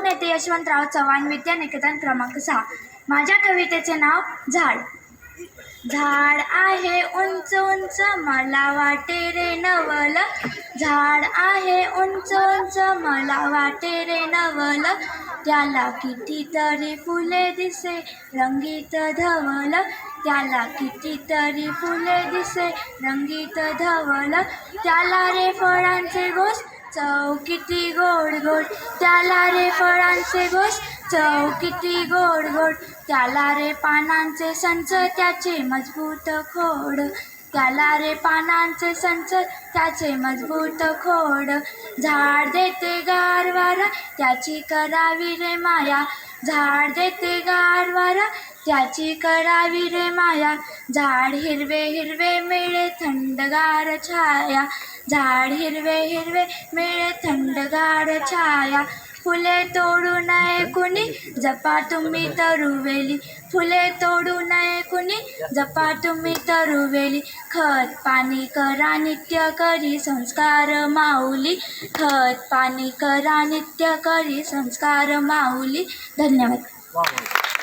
लोकनेते यशवंतराव चव्हाण विद्यानिकेतन क्रमांक सहा. माझ्या कवितेचे नाव झाड. झाड आहे उंच उंच मला वाटे रे नवल. झाड आहे उंच उंच मला वाटे रे नवल. त्याला कितीतरी फुले दिसे रंगीत धवल. त्याला कितीतरी फुले दिसे रंगीत धवल. त्याला रे फळांचे गोष्ट चव किती गोड गोड त्याला रे फळांचे घोष चव किती गोड गोड त्याला रे पानांचे संच त्याचे मजबूत खोड. त्याला रे पानांचे संच त्याचे मजबूत खोड. झाड देते गारवारा त्याची करावी रे माया. झाड देते गारवारा त्याची करावी रे माया. झाड हिरवे हिरवे मिळे थंडगार छाया. झाड हिरवे हिरवे मिळे थंडगार छाया. फुले तोडू नये कुणी जपा तुम्ही तरुवेली. फुले तोडू नये कुणी जपा तुम्ही तरुवेली. खत पाणी करा नित्य करी संस्कार माऊली. खत पाणी करा नित्य करी संस्कार माऊली. धन्यवाद.